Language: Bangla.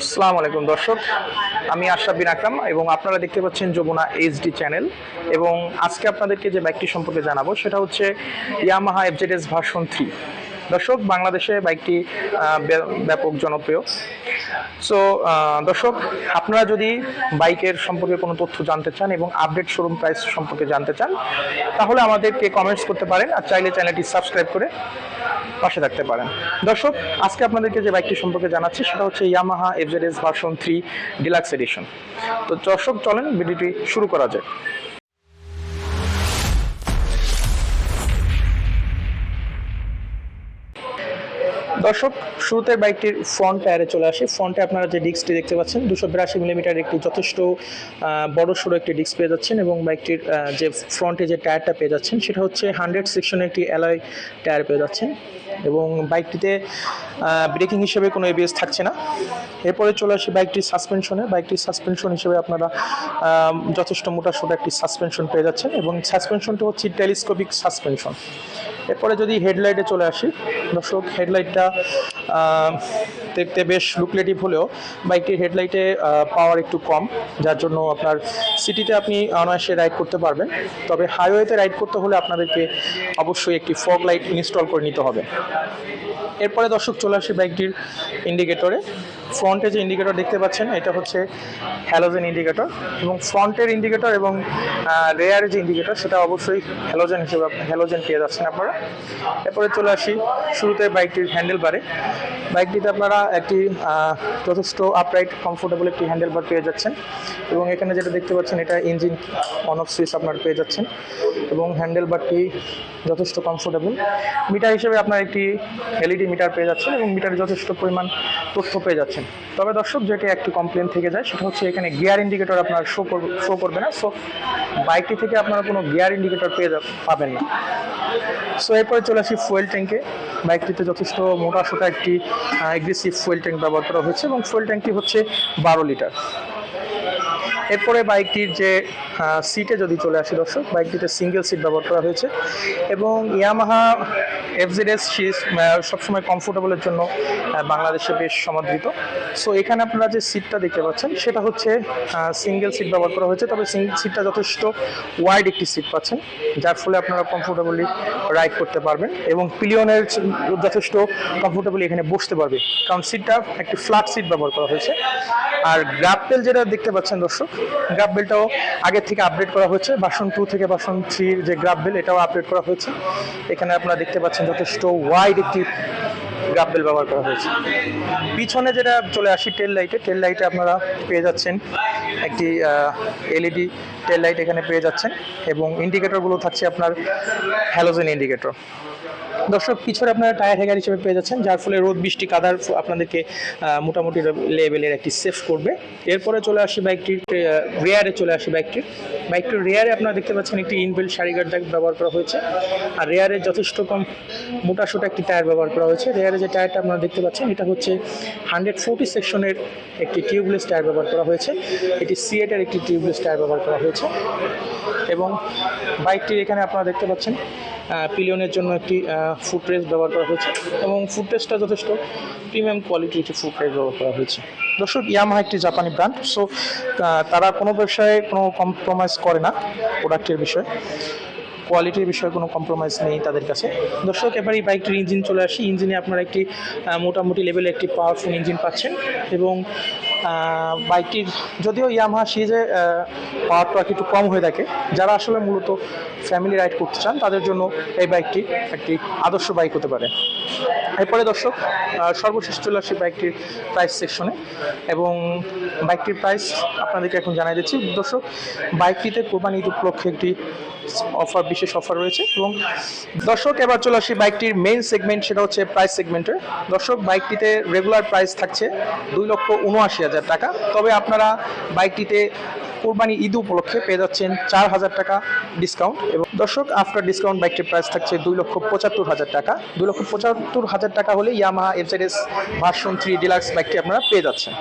আসসালামু আলাইকুম, দর্শক। আমি আশরাফ বিন আকরাম এবং আপনারা দেখতে পাচ্ছেন যমুনা এইচডি চ্যানেল। এবং আজকে আপনাদেরকে যে বাইকটি সম্পর্কে জানাব, সেটা হচ্ছে ইয়ামাহা এফজেডএস ভার্সন থ্রি। দর্শক, বাংলাদেশে বাইকটি ব্যাপক জনপ্রিয়। সো দর্শক, আপনারা যদি বাইকের সম্পর্কে কোনো তথ্য জানতে চান এবং আপডেট শোরুম প্রাইস সম্পর্কে জানতে চান, তাহলে আমাদেরকে কমেন্টস করতে পারেন। আর চাইলে চ্যানেলটি সাবস্ক্রাইব করে পাশে থাকতে পারেন। দর্শক, আজকে আপনাদেরকে যে বাইকটি সম্পর্কে জানাচ্ছি, সেটা হচ্ছে Yamaha FZS version three deluxe edition তো দর্শক, চলেন ভিডিওটি শুরু করা যায় দর্শক, শুরুতে বাইকটির ফ্রন্ট টায়ারে চলে আসে। ফ্রন্টে আপনারা যে ডিস্কটি দেখতে পাচ্ছেন, দুশো বিরাশি মিলিমিটার একটি যথেষ্ট বড় সড়ো একটি ডিস্ক পেয়ে যাচ্ছেন এবং বাইকটির যে ফ্রন্টে যে টায়ারটা পেয়ে যাচ্ছেন, সেটা হচ্ছে হান্ড্রেড সেকশনের একটি অ্যালয় টায়ার পেয়ে যাচ্ছেন। এবং বাইকটিতে ব্রেকিং হিসেবে কোনো এবিএস থাকছে না। এরপরে চলে আসি বাইকটির সাসপেনশনে। বাইকটির সাসপেনশন হিসেবে আপনারা যথেষ্ট মোটা সোটা একটি সাসপেনশন পেয়ে যাচ্ছেন এবং সাসপেনশনটা হচ্ছে টেলিস্কোপিক সাসপেনশন। এরপরে যদি হেডলাইটে চলে আসি, দর্শক হেডলাইটটা দেখতে বেশ লুকলেটিভ হলেও বাইকটির হেডলাইটে পাওয়ার একটু কম, যার জন্য আপনার সিটিতে আপনি অনায়াসে রাইড করতে পারবেন। তবে হাইওয়েতে রাইড করতে হলে আপনাদেরকে অবশ্যই একটি ফগ লাইট ইনস্টল করে নিতে হবে। এরপরে দর্শক চলে আসি বাইকটির ইন্ডিকেটরে ফ্রন্টে যে ইন্ডিকেটর দেখতে পাচ্ছেন, এটা হচ্ছে হ্যালোজেন ইন্ডিকেটর এবং ফ্রন্টের ইন্ডিকেটর এবং রেয়ারের যে ইন্ডিকেটর সেটা অবশ্যই হ্যালোজেন হিসেবে হ্যালোজেন পেয়ে যাচ্ছেন আপনারা। এরপরে চলে আসি শুরুতে বাইকটির হ্যান্ডেল বারে বাইকটিতে আপনারা একটি যথেষ্ট আপরাইট কমফোর্টেবল একটি হ্যান্ডেল বার পেয়ে যাচ্ছেন এবং এখানে যেটা দেখতে পাচ্ছেন, এটা ইঞ্জিন অন অফ সুইচ আপনার পেয়ে যাচ্ছেন এবং হ্যান্ডেল বারটি যথেষ্ট কমফোর্টেবল মিটার হিসেবে আপনার একটি এলইডি মিটার পেয়ে যাচ্ছেন এবং মিটারে যথেষ্ট পরিমাণ তথ্য পেয়ে যাচ্ছেন। তবে দর্শক, যেটি একটি কমপ্লেন থেকে যায়, সেটা হচ্ছে এখানে গিয়ার ইন্ডিকেটর আপনার শো করবে শো করবে না। সো বাইকটি থেকে আপনারা কোনো গিয়ার ইন্ডিকেটর পেয়ে পাবেন না। সো এরপরে চলে আসি ফুয়েল ট্যাঙ্কে বাইকটিতে যথেষ্ট মোটা, সোটা একটি এগ্রেসিভ ফুয়েল ট্যাঙ্ক ব্যবহার করা হয়েছে এবং ফুয়েল ট্যাঙ্কটি হচ্ছে বারো লিটার। এরপরে বাইকটির যে সিটে যদি চলে আসি দর্শক, বাইকটিতে সিঙ্গেল সিট ব্যবহার করা হয়েছে এবং ইয়ামাহা এফজেডএস সিরিজ সবসময় কমফোর্টেবলের জন্য বাংলাদেশে বেশ সমাদৃত। সো এখানে আপনারা যে সিটটা দেখতে পাচ্ছেন, সেটা হচ্ছে সিঙ্গেল সিট ব্যবহার করা হয়েছে, তবে সিঙ্গেল সিটটা যথেষ্ট ওয়াইড একটি সিট পাচ্ছেন, যার ফলে আপনারা কমফোর্টেবলি রাইড করতে পারবেন এবং পিলিয়নের যথেষ্ট কমফোর্টেবলি এখানে বসতে পারবে। কারণ সিটটা একটি ফ্ল্যাট সিট ব্যবহার করা হয়েছে। আর গ্রাফ বেল যেটা দেখতে পাচ্ছেন দর্শক গ্রাফ বেলটাও আগে থেকে আপডেট করা হয়েছে। বাসন টু থেকে বাসন থ্রির যে গ্রাফ বেল এটাও আপডেট করা হয়েছে। এখানে আপনারা দেখতে পাচ্ছেন যথেষ্ট ওয়াইড একটি গ্রাফ বেল ব্যবহার করা হয়েছে। পিছনে যেটা চলে আসি টেল লাইটে টেল লাইটে আপনারা পেয়ে যাচ্ছেন একটি এলইডি টেল লাইট এখানে পেয়ে যাচ্ছেন এবং ইন্ডিকেটরগুলো থাকছে আপনার হ্যালোজেন ইন্ডিকেটর দর্শক, পিছনে আপনারা টায়ার হ্যাঙ্গার হিসেবে পেয়ে যাচ্ছেন, যার ফলে রোদ, বৃষ্টি, কাদার আপনাদেরকে মোটামুটি লেভেলের একটি সেফ করবে। এরপরে চলে আসি বাইকটির রেয়ারে চলে আসি বাইকটির বাইকটির রেয়ারে আপনারা দেখতে পাচ্ছেন একটি ইনবিল্ড সারিগার্ড ব্যবহার করা হয়েছে। আর রেয়ারে যথেষ্ট কম মোটা সোটা একটি টায়ার ব্যবহার করা হয়েছে। রেয়ারে যে টায়ারটা আপনারা দেখতে পাচ্ছেন, এটা হচ্ছে হান্ড্রেড ফোর্টি সেকশনের একটি টিউবলেস টায়ার ব্যবহার করা হয়েছে। এটি সিএটের একটি টিউবলেস টায়ার ব্যবহার করা হয়েছে। এবং বাইকটির এখানে আপনারা দেখতে পাচ্ছেন পিলিয়নের জন্য একটি ফুটরেস ব্যবহার করা হয়েছে। এবং ফুটরেসটা যথেষ্ট প্রিমিয়াম কোয়ালিটির একটি ফুটরেস ব্যবহার করা হয়েছে। দর্শক, ইয়ামাহা একটি জাপানি ব্র্যান্ড সো তারা কোনো ব্যবসায় কোনো কম্প্রোমাইজ করে না প্রোডাক্টের বিষয়ে। কোয়ালিটির বিষয়ে কোনো কম্প্রোমাইজ নেই তাদের কাছে। দর্শক, এবার এই বাইকটির ইঞ্জিন চলে আসি। ইঞ্জিনে আপনারা একটি মোটামুটি লেভেলে একটি পাওয়ারফুল ইঞ্জিন পাচ্ছেন। এবং বাইকটির যদিও ইয়ামাহা সিরিজে পাওয়ার টর্ক একটু কম হয়ে থাকে, যারা আসলে মূলত ফ্যামিলি রাইড করতে চান, তাদের জন্য এই বাইকটি একটি আদর্শ বাইক হতে পারে। এরপরে দর্শক সর্বশেষ চলে আসি বাইকটির প্রাইস সেকশনে এবং বাইকটির প্রাইস আপনাদেরকে এখন জানাই দিচ্ছি। দর্শক, বাইকটিতে কোরবানি ঈদ উপলক্ষে একটি অফার বিশেষ অফার রয়েছে এবং দর্শক, এবার চলে আসি বাইকটির মেইন সেগমেন্ট সেটা হচ্ছে প্রাইস সেগমেন্টের দর্শক, বাইকটিতে রেগুলার প্রাইস থাকছে দুই লক্ষ উনআশি হাজার টাকা। তবে আপনারা বাইকটিতে কোরবানি ঈদ উপলক্ষে পেয়ে যাচ্ছেন চার হাজার টাকা ডিসকাউন্ট এবং দর্শক আফটার ডিসকাউন্ট বাইকটির প্রাইস থাকছে দুই লক্ষ পঁচাত্তর হাজার টাকা। দুই লক্ষ পঁচাত্তর হাজার টাকা হলে Yamaha FZS version three deluxe বাইকটি আপনারা পেয়ে যাচ্ছেন।